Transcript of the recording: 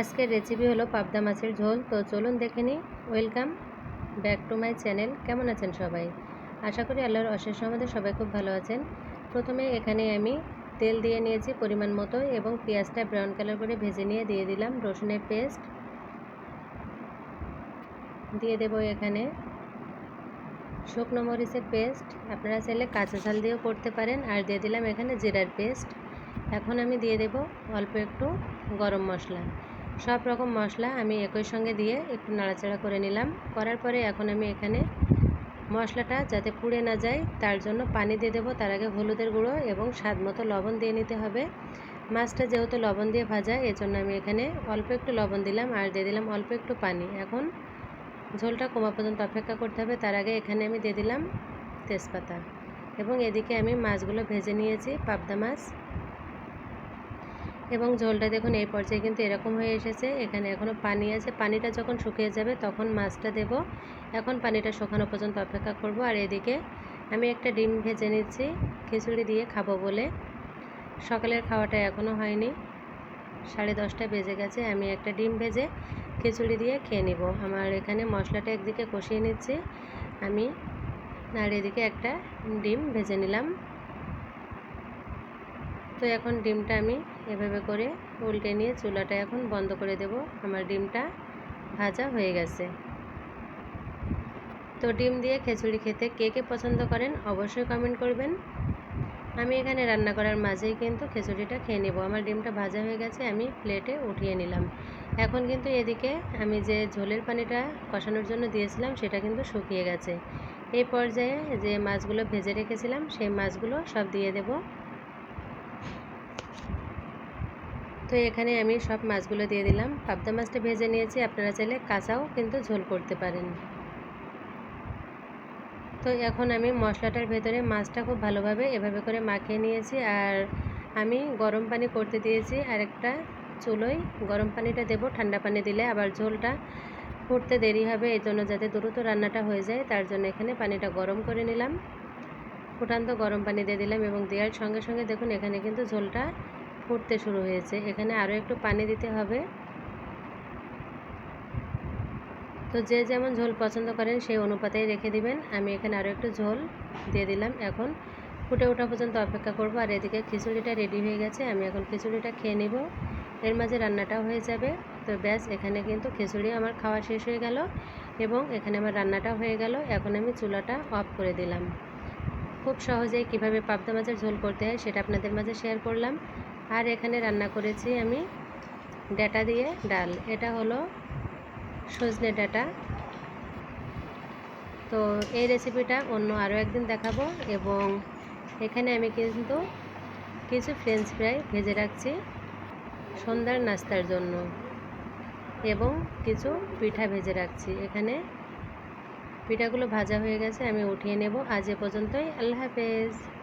আজকের রেসিপি হলো পাবদা মাছের ঝোল। তো চলুন দেখে নিই। Welcome back to my channel কেমন আছেন সবাই? আশা করি আল্লাহর অশেষ আমাদের সবাই খুব ভালো আছেন। প্রথমে এখানে আমি তেল দিয়ে নিয়েছি পরিমাণ মতো এবং পেঁয়াজটা ব্রাউন কালার করে ভেজে নিয়ে দিয়ে দিলাম রসুনের পেস্ট দিয়ে দেব এখানে শুকনো মরিচের পেস্ট আপনারা চাইলে কাঁচা ঝাল দিয়েও করতে পারেন। আর দিয়ে দিলাম এখানে জিরার পেস্ট এখন আমি দিয়ে দেব অল্প একটু গরম মশলা। সব রকম মশলা আমি একই সঙ্গে দিয়ে একটু নাড়াচাড়া করে নিলাম। করার পরে এখন আমি এখানে মশলাটা যাতে পুড়ে না যায়, তার জন্য পানি দিয়ে দেবো। তার আগে হলুদের গুঁড়ো এবং স্বাদ মতো লবণ দিয়ে নিতে হবে। মাছটা যেহেতু লবণ দিয়ে ভাজা, এজন্য আমি এখানে অল্প একটু লবণ দিলাম আর দিয়ে দিলাম অল্প একটু পানি। এখন ঝোলটা কমা পর্যন্ত অপেক্ষা করতে হবে। তার আগে এখানে আমি দিয়ে দিলাম তেজপাতা এবং এদিকে আমি মাছগুলো ভেজে নিয়েছি, পাবদা মাছ। এবং ঝোলটা দেখুন, এই পর্যায়ে কিন্তু এরকম হয়ে এসেছে। এখানে এখনও পানি আছে। পানিটা যখন শুকিয়ে যাবে তখন মাছটা দেব। এখন পানিটা শুকানো পর্যন্ত অপেক্ষা করব। আর এদিকে আমি একটা ডিম ভেজে নিচ্ছি, খিচুড়ি দিয়ে খাব বলে। সকালের খাওয়াটা এখনও হয়নি। সাড়ে দশটা বেজে গেছে। আমি একটা ডিম ভেজে খিচুড়ি দিয়ে খেয়ে নিব। আমার এখানে মশলাটা একদিকে কষিয়ে নিচ্ছি। আমি আর এদিকে একটা ডিম ভেজে নিলাম। তো এখন ডিমটা আমি এভাবে করে উল্টে নিয়ে চুলাটা এখন বন্ধ করে দেব। আমার ডিমটা ভাজা হয়ে গেছে। তো ডিম দিয়ে খিচুড়ি খেতে কে কে পছন্দ করেন অবশ্যই কমেন্ট করবেন। আমি এখানে রান্না করার মাঝেই কিন্তু খিচুড়িটা খেয়ে নেব। আমার ডিমটা ভাজা হয়ে গেছে, আমি প্লেটে উঠিয়ে নিলাম। এখন কিন্তু এদিকে আমি যে ঝোলের পানিটা কষানোর জন্য দিয়েছিলাম, সেটা কিন্তু শুকিয়ে গেছে। এই পর্যায়ে যে মাছগুলো ভেজে রেখেছিলাম, সেই মাছগুলো সব দিয়ে দেব। তো এখানে আমি সব মাছগুলো দিয়ে দিলাম। পাবদা মাছটা ভেজে নিয়েছি, আপনারা চাইলে কাঁচাও কিন্তু ঝোল করতে পারেন। তো এখন আমি মশলাটার ভেতরে মাছটা খুব ভালোভাবে এভাবে করে মাখিয়ে নিয়েছি আর আমি গরম পানি করতে দিয়েছি আর একটা চুলোয়। গরম পানিটা দেব, ঠান্ডা পানি দিলে আবার ঝোলটা ফুটতে দেরি হবে, এই জন্য যাতে দ্রুত রান্নাটা হয়ে যায়, তার জন্য এখানে পানিটা গরম করে নিলাম। ফুটান্ত গরম পানি দিয়ে দিলাম এবং দেওয়ার সঙ্গে সঙ্গে দেখুন, এখানে কিন্তু ঝোলটা ফুটতে শুরু হয়েছে। এখানে আরও একটু পানি দিতে হবে। তো যে যেমন ঝোল পছন্দ করেন, সেই অনুপাতেই রেখে দিবেন। আমি এখানে আরও একটু ঝোল দিয়ে দিলাম। এখন ফুটে ওঠা পর্যন্ত অপেক্ষা করব। আর এদিকে খিচুড়িটা রেডি হয়ে গেছে। আমি এখন খিচুড়িটা খেয়ে নিব। এর মাঝে রান্নাটাও হয়ে যাবে। তো ব্যাস, এখানে কিন্তু খিচুড়ি আমার খাওয়া শেষ হয়ে গেল এবং এখানে আমার রান্নাটাও হয়ে গেল। এখন আমি চুলাটা অফ করে দিলাম। খুব সহজেই কীভাবে পাবদা মাছের ঝোল করতে হয়, সেটা আপনাদের মাঝে শেয়ার করলাম। আর এখানে রান্না করেছি আমি ডাটা দিয়ে ডাল। এটা হলো সজনে ডাটা। তো এই রেসিপিটা অন্য আরও একদিন দেখাবো এবং এখানে আমি কিন্তু কিছু ফ্রেঞ্চ ফ্রাই ভেজে রাখছি সন্ধ্যার নাস্তার জন্য এবং কিছু পিঠা ভেজে রাখছি। এখানে পিঠাগুলো ভাজা হয়ে গেছে, আমি উঠিয়ে নেব। আজ এ পর্যন্তই। আল্লাহ হাফেজ।